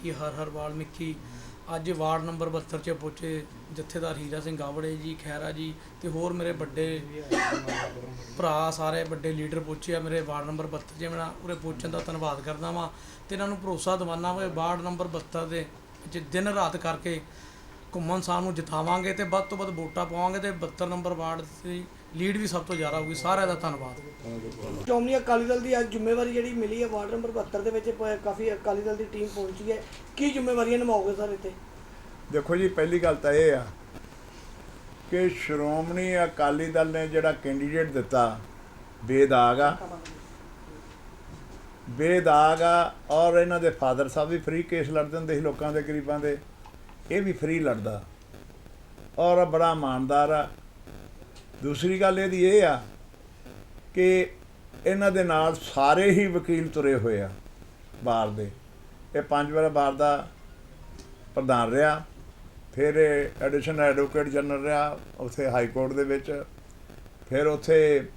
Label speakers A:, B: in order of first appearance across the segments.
A: ਵਾਲਮੀਕੀ ਹਰ ਹਰ ਮਿੱਕੀ ਅੱਜ ਵਾਰਡ ਨੰਬਰ 72 ਚ ਪਹੁੰਚੇ ਜਥੇਦਾਰ ਹੀਰਾ ਸਿੰਘ ਗਾਵੜੇ ਜੀ ਖੈਰਾ ਜੀ ਤੇ ਹੋਰ ਮੇਰੇ ਵੱਡੇ ਭਰਾ ਸਾਰੇ ਵੱਡੇ ਲੀਡਰ ਪਹੁੰਚੇ ਆ ਮੇਰੇ ਵਾਰਡ ਨੰਬਰ 72 ਚ। ਮੈਂ ਉਰੇ ਪਹੁੰਚਣ ਦਾ ਧੰਨਵਾਦ ਕਰਦਾ ਵਾਂ ਤੇ ਇਹਨਾਂ ਨੂੰ ਭਰੋਸਾ ਦਿਵਾਨਾ ਵਾ ਵਾਰਡ ਨੰਬਰ 72 ਦੇ ਵਿੱਚ ਦਿਨ ਰਾਤ ਕਰਕੇ ਘੁੰਮਣ ਸਾਹਿਬ ਨੂੰ ਜਿਤਾਵਾਂਗੇ ਤੇ ਵੱਧ ਤੋਂ ਵੱਧ ਵੋਟਾਂ ਪਾਵਾਂਗੇ ਤੇ 72 ਨੰਬਰ ਵਾਰਡ ਦੀ ਲੀਡ ਵੀ ਸਭ ਤੋਂ ਜ਼ਿਆਦਾ ਹੋਊਗੀ ਸਾਰਿਆਂ ਦਾ ਧੰਨਵਾਦ।
B: ਸ਼੍ਰੋਮਣੀ ਅਕਾਲੀ ਦਲ ਦੀ ਅੱਜ ਜ਼ਿੰਮੇਵਾਰੀ ਜਿਹੜੀ ਮਿਲੀ ਹੈ ਵਾਰਡ ਨੰਬਰ 72 ਦੇ ਵਿੱਚ ਪ- ਕਾਫੀ ਅਕਾਲੀ ਦਲ ਦੀ ਟੀਮ ਪਹੁੰਚੀ ਹੈ। ਕੀ ਜ਼ਿੰਮੇਵਾਰੀਆਂ ਨਿਭਾਓਗੇ ਸਰ ਇੱਥੇ?
C: ਦੇਖੋ ਜੀ ਪਹਿਲੀ ਗੱਲ ਤਾਂ ਇਹ ਆ ਕਿ ਸ਼੍ਰੋਮਣੀ ਅਕਾਲੀ ਦਲ ਨੇ ਜਿਹੜਾ ਕੈਂਡੀਡੇਟ ਦਿੱਤਾ ਬੇਦਾਗ ਆ। ਬੇਦਾਗ ਆ ਔਰ ਇਹਨਾਂ ਦੇ ਫਾਦਰ ਸਾਹਿਬ ਵੀ ਫ੍ਰੀ ਕੇਸ ਲੜਦੇ ਹੁੰਦੇ ਸੀ ਲੋਕਾਂ ਦੇ ਗਰੀਬਾਂ ਦੇ ਇਹ ਵੀ ਫ੍ਰੀ ਲੜਦਾ। ਔਰ ਬੜਾ ਇਮਾਨਦਾਰ ਆ। ਦੂਸਰੀ ਗੱਲ ਇਹਦੀ ਇਹ ਆ ਕਿ ਇਹਨਾਂ ਦੇ ਨਾਲ ਸਾਰੇ ਹੀ ਵਕੀਲ ਤੁਰੇ ਹੋਏ ਆ ਬਾਰ ਦੇ। ਇਹ ਪੰਜ ਵਾਰ ਬਾਰ ਦਾ ਪ੍ਰਧਾਨ ਰਿਹਾ, ਫਿਰ ਐਡੀਸ਼ਨਲ ਐਡਵੋਕੇਟ ਜਨਰਲ ਰਿਹਾ, ਉੱਥੇ ਹਾਈ ਕੋਰਟ ਦੇ ਵਿੱਚ, ਫਿਰ ਉੱਥੇ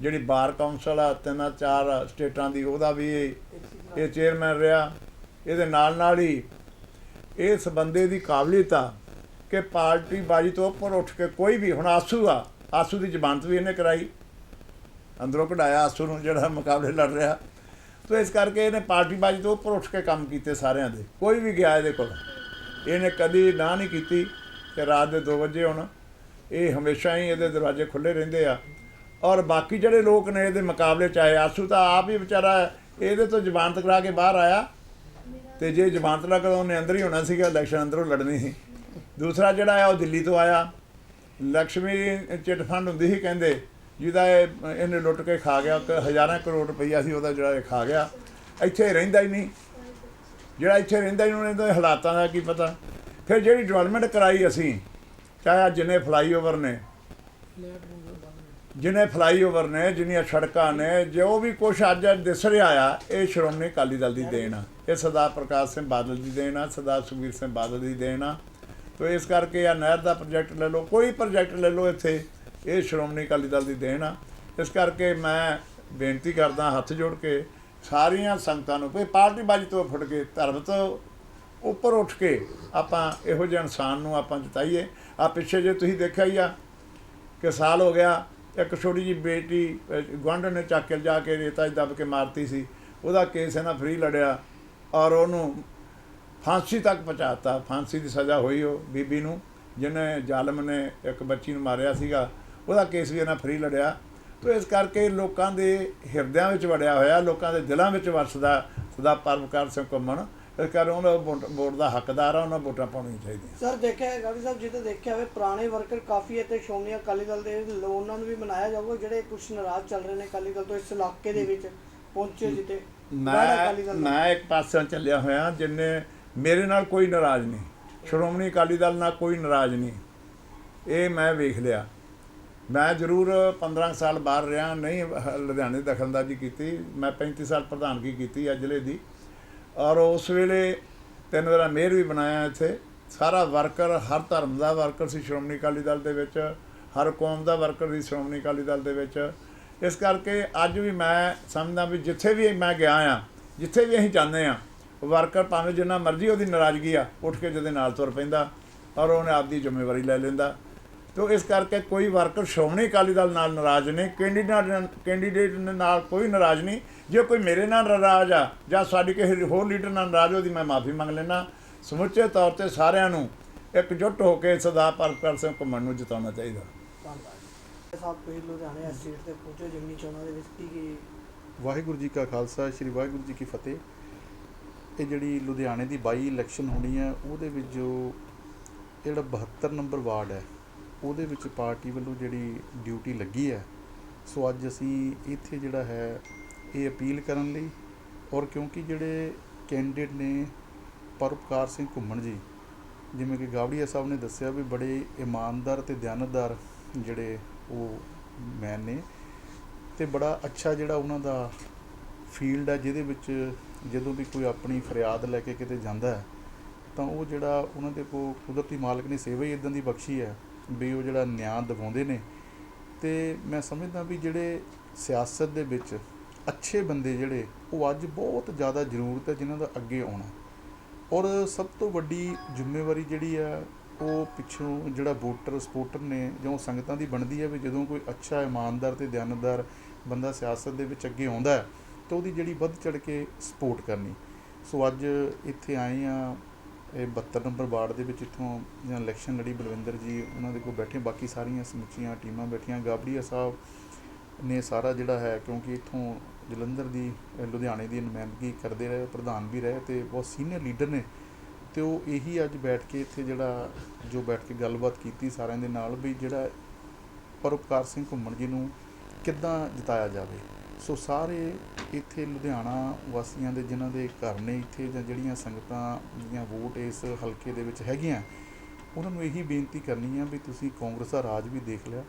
C: ਜਿਹੜੀ ਬਾਰ ਕਾਉਂਸਲ ਆ, ਤਿੰਨਾਂ ਚਾਰ ਸਟੇਟਾਂ ਦੀ, ਉਹਦਾ ਵੀ ਇਹ- ਇਹ ਚੇਅਰਮੈਨ ਰਿਹਾ। ਇਹਦੇ ਨਾਲ ਨਾਲ ਹੀ ਇਸ ਬੰਦੇ ਦੀ ਕਾਬਲੀਅਤ ਆ ਕਿ ਪਾਰਟੀ ਬਾਜੀ ਤੋਂ ਉੱਪਰ ਉੱਠ ਕੇ ਕੋਈ ਵੀ, ਹੁਣ ਆਸੂ ਆ ਆਸੂ ਦੀ ਜ਼ਮਾਨਤ ਵੀ ਇਹਨੇ ਕਰਾਈ। ਅੰਦਰੋਂ ਕਢਾਇਆ ਆਸੂ ਨੂੰ, ਜਿਹੜਾ ਮੁਕਾਬਲੇ ਲੜ ਰਿਹਾ। ਤੋ ਇਸ ਕਰਕੇ ਇਹਨੇ ਪਾਰਟੀ ਬਾਜੀ ਤੋਂ ਉੱਪਰ ਉੱਠ ਕੇ ਕੰਮ ਕੀਤੇ ਸਾਰਿਆਂ ਦੇ। ਕੋਈ ਵੀ ਗਿਆ ਇਹਦੇ ਕੋਲ। ਇਹਨੇ ਕਦੀ ਨਾ ਨਹੀਂ ਕੀਤੀ ਕਿ ਰਾਤ ਦੇ 2 ਵਜੇ ਹੁਣ ਇਹ ਹਮੇਸ਼ਾ ਹੀ ਇਹਦੇ ਦਰਵਾਜ਼ੇ ਖੁੱਲੇ ਰਹਿੰਦੇ ਆ। ਔਰ ਬਾਕੀ ਜਿਹੜੇ ਲੋਕ ਨੇ ਇਹਦੇ ਮੁਕਾਬਲੇ ਚ ਆਏ ਆਸੂ ਤਾਂ ਆਪ ਹੀ ਵਿਚਾਰਾ ਇਹਦੇ ਤੋਂ ਜ਼ਮਾਨਤ ਕਰਾ ਕੇ ਬਾਹਰ ਆਇਆ। ਤੇ ਜੇ ਜ਼ਮਾਨਤ ਨਾ ਕਰਾਉ ਉਹਨੇ ਅੰਦਰ ਹੀ ਹੋਣਾ ਸੀਗਾ, ਇਲੈਕਸ਼ਨ ਅੰਦਰੋਂ ਲੜਨੀ ਸੀ। ਦੂਸਰਾ ਜਿਹੜਾ ਆ ਉਹ ਦਿੱਲੀ ਤੋਂ ਆਇਆ। ਲక్ష్ਮੀ ਚਿੱਟ ਫੰਡ ਹੁੰਦੀ ਸੀ ਕਹਿੰਦੇ, ਜਿਹਦਾ ਇਹ, ਇਹਨੇ ਲੁੱਟ ਕੇ ਖਾ ਗਿਆ ਕਿ ਹਜ਼ਾਰਾਂ ਕਰੋੜ ਰੁਪਈਆ ਸੀ ਉਹਦਾ ਜਿਹੜਾ ਇਹ ਖਾ ਗਿਆ। ਇੱਥੇ ਰਹਿੰਦਾ ਹੀ ਨਹੀਂ। ਜਿਹੜਾ ਇੱਥੇ ਰਹਿੰਦਾ ਹੀ ਉਹਨੇ ਤਾਂ ਹਾਲਾਤਾਂ ਦਾ ਕੀ ਪਤਾ। ਫਿਰ ਜਿਹੜੀ ਡਿਵੈਲਪਮੈਂਟ ਕਰਾਈ ਅਸੀਂ, ਚਾਹੇ ਜਿੰਨੇ ਫਲਾਈਓਵਰ ਨੇ ਜਿੰਨੇ ਫਲਾਈਓਵਰ ਨੇ, ਜਿੰਨੀਆਂ ਸੜਕਾਂ ਨੇ, ਜੋ ਵੀ ਕੁਝ ਅੱਜ ਦਿਸ ਰਿਹਾ ਆ, ਇਹ ਸ਼੍ਰੋਮਣੀ ਅਕਾਲੀ ਦਲ ਦੀ ਦੇਣ ਆ। ਇਹ ਸਰਦਾਰ ਪ੍ਰਕਾਸ਼ ਸਿੰਘ ਬਾਦਲ ਦੀ ਦੇਣ ਆ, ਸਰਦਾਰ ਸੁਖਬੀਰ ਸਿੰਘ ਬਾਦਲ ਦੀ ਦੇਣ ਆ। ਤੋ ਇਸ ਕਰਕੇ ਆ ਨਹਿਰ ਦਾ ਪ੍ਰੋਜੈਕਟ ਲੈ ਲਓ, ਕੋਈ ਪ੍ਰੋਜੈਕਟ ਲੈ ਲਓ ਇੱਥੇ, ਇਹ ਸ਼੍ਰੋਮਣੀ ਅਕਾਲੀ ਦਲ ਦੀ ਦੇਣ ਆ। ਇਸ ਕਰਕੇ ਮੈਂ ਬੇਨਤੀ ਕਰਦਾ ਹੱਥ ਜੋੜ ਕੇ ਸਾਰੀਆਂ ਸੰਗਤਾਂ ਨੂੰ ਵੀ ਪਾਰਟੀ ਬਾਜੀ ਤੋਂ ਫੁੱਟ ਕੇ, ਧਰਮ ਤੋਂ ਉੱਪਰ ਉੱਠ ਕੇ ਆਪਾਂ ਇਹੋ ਜਿਹੇ ਇਨਸਾਨ ਨੂੰ ਆਪਾਂ ਜਿਤਾਈਏ। ਆ ਪਿੱਛੇ ਜੇ ਤੁਸੀਂ ਦੇਖਿਆ ਹੀ ਆ ਕਿ ਸਾਲ ਹੋ ਗਿਆ, ਇੱਕ ਛੋਟੀ ਜੀ ਬੇਟੀ ਗਵਾਂਢਣ ਨੇ ਚੱਕ ਕੇ ਜਾ ਕੇ ਰੇਤਾ 'ਚ ਦੱਬ ਕੇ ਮਾਰਤੀ ਸੀ, ਉਹਦਾ ਕੇਸ ਇਹਨਾਂ ਫ੍ਰੀ ਲੜਿਆ ਔਰ ਉਹਨੂੰ ਫਾਂਸੀ ਤੱਕ ਪਹੁੰਚਾਤਾ। ਫਾਂਸੀ ਦੀ ਸਜ਼ਾ ਹੋਈ ਉਹ ਬੀਬੀ ਨੂੰ ਜਿਹਨੇ ਜ਼ਾਲਮ ਨੇ ਇੱਕ ਬੱਚੀ ਨੂੰ ਮਾਰਿਆ ਸੀਗਾ। ਉਹਦਾ ਕੇਸ ਵੀ ਇਹਨਾਂ ਫ੍ਰੀ ਲੜਿਆ। ਤੋ ਇਸ ਕਰਕੇ ਲੋਕਾਂ ਦੇ ਹਿਰਦਿਆਂ ਵਿੱਚ ਵੜਿਆ ਹੋਇਆ ਲੋਕਾਂ ਦੇ ਦਿਲਾਂ ਵਿੱਚ ਵਸਦਾ ਸਦਾ ਪਰਮਕਾਰ ਸਿੰਘ ਘੁੰਮਣ। ਇਸ ਕਰਕੇ ਉਹਨਾਂ ਵੋਟ ਦਾ ਹੱਕਦਾਰ ਆ ਉਹਨਾਂ ਵੋਟਾਂ ਪਾਉਣੀਆਂ ਚਾਹੀਦੀਆਂ।
B: ਸਰ ਦੇਖਿਆ ਗਾਵੀ ਸਾਹਿਬ ਜਿੱਤੇ ਦੇਖਿਆ ਹੋਵੇ ਪੁਰਾਣੇ ਵਰਕਰ ਕਾਫੀ ਤੇ ਸ਼੍ਰੋਮਣੀ ਅਕਾਲੀ ਦਲ ਦੇ ਉਹਨਾਂ ਨੂੰ ਵੀ ਮਨਾਇਆ ਜਾਊਗਾ ਜਿਹੜੇ ਕੁਝ ਨਾਰਾਜ਼ ਚੱਲ ਰਹੇ ਨੇ ਅਕਾਲੀ ਦਲ ਤੋਂ ਇਸ ਇਲਾਕੇ ਦੇ ਵਿੱਚ ਪਹੁੰਚੇ ਜਿੱਤੇ
C: ਮੈਂ। ਮੈਂ ਇੱਕ ਪਾਸਿਓਂ ਚੱਲਿਆ ਹੋਇਆ ਜਿੰਨੇ ਮੇਰੇ ਨਾਲ ਕੋਈ ਨਾਰਾਜ਼ ਨਹੀਂ। ਸ਼੍ਰੋਮਣੀ ਅਕਾਲੀ ਦਲ ਨਾਲ ਕੋਈ ਨਾਰਾਜ਼ ਨਹੀਂ। ਇਹ ਮੈਂ ਵੇਖ ਲਿਆ। ਮੈਂ ਜ਼ਰੂਰ 15 ਸਾਲ ਬਾਹਰ ਰਿਹਾ, ਨਹੀਂ ਹ- ਲੁਧਿਆਣੇ ਦਖਲਅੰਦਾਜ਼ੀ ਕੀਤੀ। ਮੈਂ 35 ਸਾਲ ਪ੍ਰਧਾਨਗੀ ਕੀਤੀ ਆ ਜ਼ਿਲ੍ਹੇ ਦੀ। ਔਰ ਉਸ ਵੇਲੇ ਤਿੰਨ ਵਾਰਾ ਮੇਅਰ ਵੀ ਬਣਾਇਆ ਇੱਥੇ। ਸਾਰਾ ਵਰਕਰ, ਹਰ ਧਰਮ ਦਾ ਵਰਕਰ ਸੀ ਸ਼੍ਰੋਮਣੀ ਅਕਾਲੀ ਦਲ ਦੇ ਵਿੱਚ। ਹਰ ਕੌਮ ਦਾ ਵਰਕਰ ਸੀ ਸ਼੍ਰੋਮਣੀ ਅਕਾਲੀ ਦਲ ਦੇ ਵਿੱਚ। ਇਸ ਕਰਕੇ ਅੱਜ ਵੀ ਮੈਂ ਸਮਝਦਾ ਵੀ ਜਿੱਥੇ ਵੀ ਮੈਂ ਗਿਆ ਆ, ਜਿੱਥੇ ਵੀ ਅਸੀਂ ਜਾਂਦੇ ਆ ਵਰਕਰ ਭਾਵੇਂ ਜਿੰਨਾ ਮਰਜ਼ੀ ਉਹਦੀ ਨਾਰਾਜ਼ਗੀ ਆ ਉੱਠ ਕੇ ਜਿਹਦੇ ਨਾਲ ਤੁਰ ਪੈਂਦਾ ਔਰ ਉਹਨੇ ਆਪਦੀ ਜ਼ਿੰਮੇਵਾਰੀ ਲੈ ਲੈਂਦਾ। ਤੋ ਇਸ ਕਰਕੇ ਕੋਈ ਵਰਕਰ ਸ਼੍ਰੋਮਣੀ ਅਕਾਲੀ ਦਲ ਨਾਲ ਨਾਰਾਜ਼ ਨਹੀਂ ਕੈਂਡੀਡੇਟ ਕੈਂਡੀਡੇਟ ਨਾਲ ਕੋਈ ਨਾਰਾਜ਼ ਨਹੀਂ। ਜੇ ਕੋਈ ਮੇਰੇ ਨਾਲ ਨਾਰਾਜ਼ ਆ ਜਾਂ ਸਾਡੀ ਕਿਸੇ ਹੋਰ ਲੀਡਰ ਨਾਲ ਨਾਰਾਜ਼ ਉਹਦੀ ਮੈਂ ਮਾਫੀ ਮੰਗ ਲੈਣਾ ਸਮੁੱਚੇ ਤੌਰ ਤੇ ਸਾਰਿਆਂ ਨੂੰ ਇਕਜੁੱਟ ਹੋ ਕੇ ਸਦਾ ਪਰਪਰ ਸਿੰਘ ਘੁੰਮਣ ਨੂੰ ਜਿਤਾਉਣਾ ਚਾਹੀਦਾ।
B: ਧੰਨਵਾਦ। ਸਾਹਿਬ ਤੁਸੀਂ ਲੁਧਿਆਣੇ ਇਸ ਸੀਟ ਤੇ ਪਹੁੰਚੇ ਜਿਮਨੀ ਚੋਣਾਂ ਦੇ ਵਿੱਚ ਕੀ ਕੀ
D: ਵਾਹਿਗੁਰੂ ਜੀ ਕਾ ਖਾਲਸਾ ਸ੍ਰੀ ਵਾਹਿਗੁਰੂ ਜੀ ਕੀ ਫਤਿਹ। ਇਹ ਜਿਹੜੀ ਲੁਧਿਆਣੇ ਦੀ ਬਾਈ ਇਲੈਕਸ਼ਨ ਹੋਣੀ ਹੈ, ਉਹਦੇ ਵਿੱਚ ਜੋ ਜਿਹੜਾ 72 ਨੰਬਰ ਵਾਰਡ ਹੈ, ਉਹਦੇ ਵਿੱਚ ਪਾਰਟੀ ਵੱਲੋਂ ਜਿਹੜੀ ਡਿਊਟੀ ਲੱਗੀ ਹੈ, ਸੋ ਅੱਜ ਅਸੀਂ ਇੱਥੇ ਜਿਹੜਾ ਹੈ, ਇਹ ਅਪੀਲ ਕਰਨ ਲਈ ਔਰ ਕਿਉਂਕਿ ਜਿਹੜੇ ਕੈਂਡੀਡੇਟ ਨੇ ਪਰਪਕਾਰ ਸਿੰਘ ਘੁੰਮਣ ਜੀ, ਜਿਵੇਂ ਕਿ ਗਾਵੜੀਆ ਸਾਹਿਬ ਨੇ ਦੱਸਿਆ ਵੀ ਬੜੇ ਇਮਾਨਦਾਰ ਤੇ ਦਿਆਨਤਦਾਰ ਜਿਹੜੇ ਉਹ ਮੈਨ ਨੇ ਤੇ ਬੜਾ ਅੱਛਾ ਜਿਹੜਾ ਉਹਨਾਂ ਦਾ ਫੀਲਡ ਹੈ, ਜਿਹਦੇ ਵਿੱਚ ਜਦੋਂ ਵੀ ਕੋਈ ਆਪਣੀ ਫਰਿਆਦ ਲੈ ਕੇ ਕਿਤੇ ਜਾਂਦਾ ਹੈ, ਤਾਂ ਉਹ ਜਿਹੜਾ ਉਹਨਾਂ ਦੇ ਕੋ ਕੁਦਰਤੀ ਮਾਲਕ ਨੇ ਸੇਵਾ ਹੀ ਇਦਾਂ ਦੀ ਬਖਸ਼ੀ ਹੈ ਵੀ ਉਹ ਜਿਹੜਾ ਨਿਆਂ ਦਿਵਾਉਂਦੇ ਨੇ। ਤੇ ਮੈਂ ਸਮਝਦਾ ਵੀ ਜਿਹੜੇ ਸਿਆਸਤ ਦੇ ਵਿੱਚ ਅੱਛੇ ਬੰਦੇ ਜਿਹੜੇ, ਉਹ ਅੱਜ ਬਹੁਤ ਜ਼ਿਆਦਾ ਜ਼ਰੂਰਤ ਹੈ ਜਿਨ੍ਹਾਂ ਦਾ ਅੱਗੇ ਆਉਣਾ। ਔਰ ਸਭ ਤੋਂ ਵੱਡੀ ਜ਼ਿੰਮੇਵਾਰੀ ਜਿਹੜੀ ਆ ਉਹ ਪਿੱਛੋਂ ਜਿਹੜਾ ਵੋਟਰ, ਸਪੋਰਟਰ ਨੇ ਜਾਂ ਉਹ ਸੰਗਤਾਂ ਦੀ ਬਣਦੀ ਹੈ ਵੀ ਜਦੋਂ ਕੋਈ ਅੱਛਾ ਇਮਾਨਦਾਰ ਤੇ ਦਿਆਨਤਦਾਰ ਬੰਦਾ ਸਿਆਸਤ ਦੇ ਵਿੱਚ ਅੱਗੇ ਆਉਂਦਾ ਹੈ ਤਾਂ ਉਹਦੀ ਜਿਹੜੀ ਵੱਧ ਚੜ੍ਹ ਕੇ ਸਪੋਰਟ ਕਰਨੀ। ਸੋ ਅੱਜ ਇੱਥੇ ਆਏ ਆ, ਇਹ 72 ਨੰਬਰ ਵਾਰਡ ਦੇ ਵਿੱਚ ਇੱਥੋਂ ਜਾਂ ਇਲੈਕਸ਼ਨ ਲੜੀ ਬਲਵਿੰਦਰ ਜੀ, ਉਹਨਾਂ ਦੇ ਕੋਲ ਬੈਠੇ ਬਾਕੀ ਸਾਰੀਆਂ ਸਮੁੱਚੀਆਂ ਟੀਮਾਂ ਬੈਠੀਆਂ। ਗਾਬੜੀਆ ਸਾਹਿਬ ਨੇ ਸਾਰਾ ਜਿਹੜਾ ਹੈ, ਕਿਉਂਕਿ ਇੱਥੋਂ ਜਲੰਧਰ ਦੀ ਲੁਧਿਆਣੇ ਦੀ ਨੁਮਾਇੰਦਗੀ ਕਰਦੇ ਰਹੇ, ਪ੍ਰਧਾਨ ਵੀ ਰਹੇ ਤੇ ਬਹੁਤ ਸੀਨੀਅਰ ਲੀਡਰ ਨੇ। ਤੇ ਉਹ ਇਹੀ ਅੱਜ ਬੈਠ ਕੇ ਇੱਥੇ ਜਿਹੜਾ, ਜੋ ਬੈਠ ਕੇ ਗੱਲਬਾਤ ਕੀਤੀ ਸਾਰਿਆਂ ਦੇ ਨਾਲ ਵੀ ਜਿਹੜਾ ਪਰਉਪਕਾਰ ਸਿੰਘ ਘੁੰਮਣ ਜੀ ਨੂੰ ਕਿੱਦਾਂ ਜਿਤਾਇਆ ਜਾਵੇ। ਸੋ ਸਾਰੇ ਇੱਥੇ ਲੁਧਿਆਣਾ ਵਾਸੀਆਂ ਦੇ, ਜਿਨ੍ਹਾਂ ਦੇ ਘਰ ਨੇ ਇੱਥੇ ਜਾਂ ਜਿਹੜੀਆਂ ਸੰਗਤਾਂ ਦੀਆਂ ਵੋਟ ਇਸ ਹਲਕੇ ਦੇ ਵਿੱਚ ਹੈਗੀਆਂ, ਉਹਨਾਂ ਨੂੰ ਇਹੀ ਬੇਨਤੀ ਕਰਨੀ ਆ ਵੀ ਤੁਸੀਂ ਕਾਂਗਰਸ ਦਾ ਰਾਜ ਵੀ ਦੇਖ ਲਿਆ।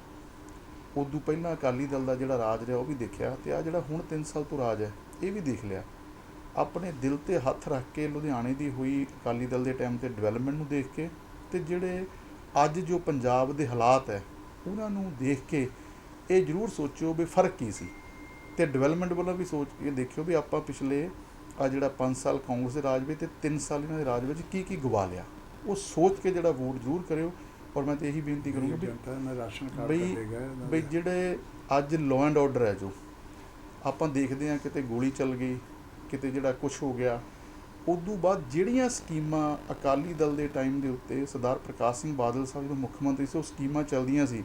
D: ਉਦੋਂ ਪਹਿਲਾਂ ਅਕਾਲੀ ਦਲ ਦਾ ਜਿਹੜਾ ਰਾਜ ਰਿਹਾ ਉਹ ਵੀ ਦੇਖਿਆ ਤੇ ਆ ਜਿਹੜਾ ਹੁਣ 3 ਸਾਲ ਤੋਂ ਰਾਜ ਹੈ, ਇਹ ਵੀ ਦੇਖ ਲਿਆ। ਆਪਣੇ ਦਿਲ ਤੇ ਹੱਥ ਰੱਖ ਕੇ ਲੁਧਿਆਣੇ ਦੀ ਹੋਈ ਅਕਾਲੀ ਦਲ ਦੇ ਟਾਈਮ ਤੇ ਡਿਵੈਲਪਮੈਂਟ ਨੂੰ ਦੇਖ ਕੇ ਤੇ ਜਿਹੜੇ ਅੱਜ ਜੋ ਪੰਜਾਬ ਦੇ ਹਾਲਾਤ ਹੈ, ਉਹਨਾਂ ਨੂੰ ਦੇਖ ਕੇ ਇਹ ਜ਼ਰੂਰ ਸੋਚਿਓ ਵੀ ਫ਼ਰਕ ਕੀ ਸੀ। ਤੇ ਡਿਵੈਲਪਮੈਂਟ ਵੱਲੋਂ ਵੀ ਸੋਚ ਕੇ ਦੇਖਿਓ ਵੀ ਆਪਾਂ ਪਿਛਲੇ ਆ ਜਿਹੜਾ 5 ਸਾਲ ਕਾਂਗਰਸ ਦੇ ਰਾਜ ਵਿੱਚ ਤੇ 3 ਸਾਲ ਇਹਨਾਂ ਦੇ ਰਾਜ ਵਿੱਚ ਕੀ ਕੀ ਗਵਾ ਲਿਆ ਉਹ ਸੋਚ ਕੇ ਜਿਹੜਾ ਵੋਟ ਜ਼ਰੂਰ ਕਰਿਓ ਔਰ ਮੈਂ ਤੇ ਇਹੀ ਬੇਨਤੀ ਕਰੂੰਗਾ ਵੀ
C: ਨੇ ਰਾਸ਼ਨ ਕਾਰਡ
D: ਬਈ
C: ਕੱਢੇ ਗਏ ਉਹਨਾਂ
D: ਬਈ। ਜਿਹੜੇ ਅੱਜ ਲਾਅ ਐਂਡ ਆਰਡਰ ਹੈ ਜੋ ਆਪਾਂ ਦੇਖਦੇ ਹਾਂ ਕਿਤੇ ਗੋਲੀ ਚੱਲ ਗਈ ਕਿਤੇ ਜਿਹੜਾ ਕੁਝ ਹੋ ਗਿਆ ਉਦੋਂ ਬਾਅਦ ਜਿਹੜੀਆਂ ਸਕੀਮਾਂ ਅਕਾਲੀ ਦਲ ਦੇ ਟਾਈਮ ਦੇ ਉੱਤੇ ਸਰਦਾਰ ਪ੍ਰਕਾਸ਼ ਸਿੰਘ ਬਾਦਲ ਸਾਹਿਬ ਜਦੋਂ ਮੁੱਖ ਮੰਤਰੀ ਸੀ ਉਹ ਸਕੀਮਾਂ ਚੱਲਦੀਆਂ ਸੀ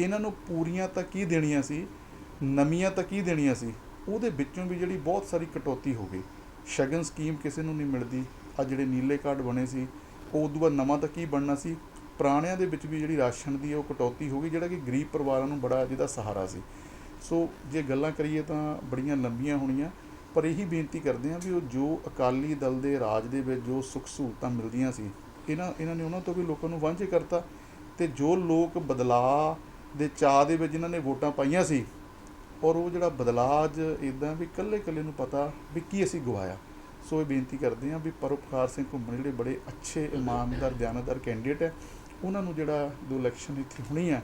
D: ਇਹਨਾਂ ਨੂੰ ਪੂਰੀਆਂ ਤਾਂ ਕੀ ਦੇਣੀਆਂ ਸੀ ਨਵੀਆਂ ਤਾਂ ਕੀ ਦੇਣੀਆਂ ਸੀ? ਉਹਦੇ ਵਿੱਚੋਂ ਵੀ ਜਿਹੜੀ ਬਹੁਤ ਸਾਰੀ ਕਟੌਤੀ ਹੋ ਗਈ। ਸ਼ਗਨ ਸਕੀਮ ਕਿਸੇ ਨੂੰ ਨਹੀਂ ਮਿਲਦੀ। ਆ ਜਿਹੜੇ ਨੀਲੇ ਕਾਰਡ ਬਣੇ ਸੀ, ਉਹ ਉਦੋਂ ਬਾਅਦ ਨਵਾਂ ਤਾਂ ਕੀ ਬਣਨਾ ਸੀ? ਪੁਰਾਣਿਆਂ ਦੇ ਵਿੱਚ ਵੀ ਜਿਹੜੀ ਰਾਸ਼ਨ ਦੀ ਉਹ ਕਟੌਤੀ ਹੋ ਗਈ, ਜਿਹੜਾ ਕਿ ਗਰੀਬ ਪਰਿਵਾਰਾਂ ਨੂੰ ਬੜਾ ਜਿਹਦਾ ਸਹਾਰਾ ਸੀ। ਸੋ ਜੇ ਗੱਲਾਂ ਕਰੀਏ ਤਾਂ ਬੜੀਆਂ ਲੰਬੀਆਂ ਹੋਣੀਆਂ, ਪਰ ਇਹੀ ਬੇਨਤੀ ਕਰਦੇ ਹਾਂ ਵੀ ਉਹ ਜੋ ਅਕਾਲੀ ਦਲ ਦੇ ਰਾਜ ਦੇ ਵਿੱਚ ਜੋ ਸੁੱਖ ਸਹੂਲਤਾਂ ਮਿਲਦੀਆਂ ਸੀ, ਇਹਨਾਂ ਇਹਨਾਂ ਨੇ ਉਹਨਾਂ ਤੋਂ ਵੀ ਲੋਕਾਂ ਨੂੰ ਵਾਂਝੇ ਕਰਤਾ। ਤੇ ਜੋ ਲੋਕ ਬਦਲਾਅ ਦੇ ਚਾਹ ਦੇ ਵਿੱਚ ਜਿਨ੍ਹਾਂ ਨੇ ਵੋਟਾਂ ਪਾਈਆਂ ਸੀ ਔਰ ਉਹ ਜਿਹੜਾ ਬਦਲਾਅ ਅੱਜ ਇਦਾਂ ਵੀ ਕੱਲੇ ਇਕੱਲੇ ਨੂੰ ਪਤਾ ਵੀ ਕੀ ਅਸੀਂ ਗਵਾਇਆ। ਸੋ ਇਹ ਬੇਨਤੀ ਕਰਦੇ ਹਾਂ ਵੀ ਪਰਉਪਕਾਰ ਸਿੰਘ ਘੁੰਮਣ ਜਿਹੜੇ ਬੜੇ ਅੱਛੇ, ਇਮਾਨਦਾਰ, ਦਿਆਨਤਦਾਰ ਕੈਂਡੀਡੇਟ ਹੈ, ਉਹਨਾਂ ਨੂੰ ਜਿਹੜਾ ਦੋ ਇਲੈਕਸ਼ਨ ਇੱਥੇ ਹੋਣੀ ਹੈ,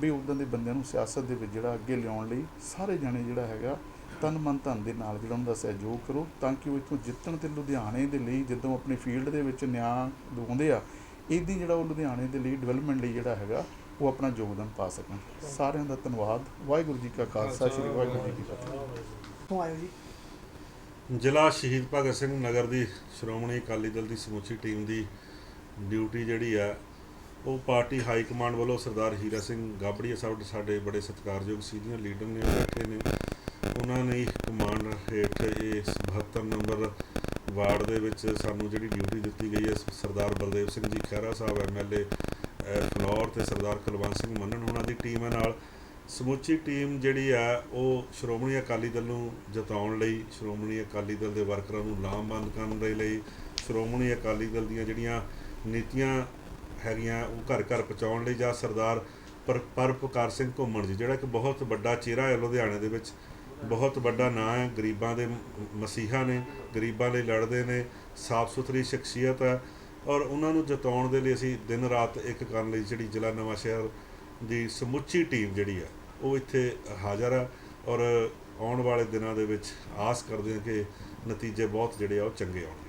D: ਵੀ ਉਦਾਂ ਦੇ ਬੰਦਿਆਂ ਨੂੰ ਸਿਆਸਤ ਦੇ ਵਿੱਚ ਜਿਹੜਾ ਅੱਗੇ ਲਿਆਉਣ ਲਈ ਸਾਰੇ ਜਾਣੇ ਜਿਹੜਾ ਹੈਗਾ ਤਨ ਮਨ ਧਨ ਦੇ ਨਾਲ ਜਿਹੜਾ ਉਹਨਾਂ ਦਾ ਸਹਿਯੋਗ ਕਰੋ, ਤਾਂ ਕਿ ਉਹ ਇੱਥੋਂ ਜਿੱਤਣ ਤੇ ਲੁਧਿਆਣੇ ਦੇ ਲਈ ਜਦੋਂ ਆਪਣੇ ਫੀਲਡ ਦੇ ਵਿੱਚ ਨਿਆਂ ਦਿਵਾਉਂਦੇ ਆ ਇਹਦੀ ਜਿਹੜਾ ਉਹ ਲੁਧਿਆਣੇ ਦੇ ਲਈ ਡਿਵੈਲਪਮੈਂਟ ਲਈ ਜਿਹੜਾ ਹੈਗਾ ਉਹ ਆਪਣਾ ਯੋਗਦਾਨ ਪਾ ਸਕਣ। ਸਾਰਿਆਂ ਦਾ ਧੰਨਵਾਦ। ਵਾਹਿਗੁਰੂ ਜੀ ਕਾ ਖਾਲਸਾ ਸ੍ਰੀ ਵਾਹਿਗੁਰੂ ਜੀ ਕੀ ਫਤਿਹ।
B: ਆਏ ਹੋ ਜੀ?
E: ਜ਼ਿਲ੍ਹਾ ਸ਼ਹੀਦ ਭਗਤ ਸਿੰਘ ਨਗਰ ਦੀ ਸ਼੍ਰੋਮਣੀ ਅਕਾਲੀ ਦਲ ਦੀ ਸਮੁੱਚੀ ਟੀਮ ਦੀ ਡਿਊਟੀ ਜਿਹੜੀ ਆ ਉਹ ਪਾਰਟੀ ਹਾਈ ਕਮਾਂਡ ਵੱਲੋਂ ਸਰਦਾਰ ਹੀਰਾ ਸਿੰਘ ਗਾਬੜੀਆ ਸਾਹਿਬ ਸਾਡੇ ਬੜੇ ਸਤਿਕਾਰਯੋਗ ਸੀਨੀਅਰ ਲੀਡਰ ਨੇ ਉਹ ਬੈਠੇ ਨੇ। ਉਹਨਾਂ ਨੇ ਕਮਾਂਡ ਹੇਠ ਇਹ 72 ਨੰਬਰ ਵਾਰਡ ਦੇ ਵਿੱਚ ਸਾਨੂੰ ਜਿਹੜੀ ਡਿਊਟੀ ਦਿੱਤੀ ਗਈ ਹੈ ਸਰਦਾਰ ਬਲਦੇਵ ਸਿੰਘ ਜੀ ਖਹਿਰਾ ਸਾਹਿਬ ਐਮਐਲਏ ਫਲੋਰ ਤੇ ਸਰਦਾਰ ਕੁਲਵੰਤ ਸਿੰਘ ਮੰਨਣ ਉਹਨਾਂ ਦੀ ਟੀਮ ਹੈ ਨਾਲ। ਸਮੁੱਚੀ ਟੀਮ ਜਿਹੜੀ ਆ ਉਹ ਸ਼੍ਰੋਮਣੀ ਅਕਾਲੀ ਦਲ ਨੂੰ ਜਿਤਾਉਣ ਲਈ, ਸ਼੍ਰੋਮਣੀ ਅਕਾਲੀ ਦਲ ਦੇ ਵਰਕਰਾਂ ਨੂੰ ਲਾਮਬੰਦ ਕਰਨ ਦੇ ਲਈ, ਸ਼੍ਰੋਮਣੀ ਅਕਾਲੀ ਦਲ ਦੀਆਂ ਜਿਹੜੀਆਂ ਨੀਤੀਆਂ ਹੈਗੀਆਂ, ਉਹ ਘਰ ਘਰ ਪਹੁੰਚਾਉਣ ਲਈ ਜਾਂ ਸਰਦਾਰ ਪਰ ਪਰਪਕਾਰ ਸਿੰਘ ਘੁੰਮਣ ਜੀ, ਜਿਹੜਾ ਇੱਕ ਬਹੁਤ ਵੱਡਾ ਚਿਹਰਾ ਹੈ ਲੁਧਿਆਣੇ ਦੇ ਵਿੱਚ। ਬਹੁਤ ਵੱਡਾ ਨਾਂ ਹੈ, ਗਰੀਬਾਂ ਦੇ ਮਸੀਹਾ ਨੇ, ਗਰੀਬਾਂ ਲਈ ਲੜਦੇ ਨੇ ਸਾਫ਼ ਸੁਥਰੀ ਸ਼ਖਸੀਅਤ ਹੈ। ਔਰ ਉਹਨਾਂ ਨੂੰ ਜਤਾਉਣ ਦੇ ਲਈ ਅਸੀਂ ਦਿਨ ਰਾਤ ਇੱਕ ਕਰਨ ਲਈ ਜਿਹੜੀ ਜ਼ਿਲ੍ਹਾ ਨਵਾਂ ਸ਼ਹਿਰ ਦੀ ਸਮੁੱਚੀ ਟੀਮ ਜਿਹੜੀ ਆ, ਉਹ ਇੱਥੇ ਹਾਜ਼ਰ ਆ ਔਰ ਆਉਣ ਵਾਲੇ ਦਿਨਾਂ ਦੇ ਵਿੱਚ ਆਸ ਕਰਦੇ ਹਾਂ ਕਿ ਨਤੀਜੇ ਬਹੁਤ ਜਿਹੜੇ ਆ ਉਹ ਚੰਗੇ ਆਉਣ।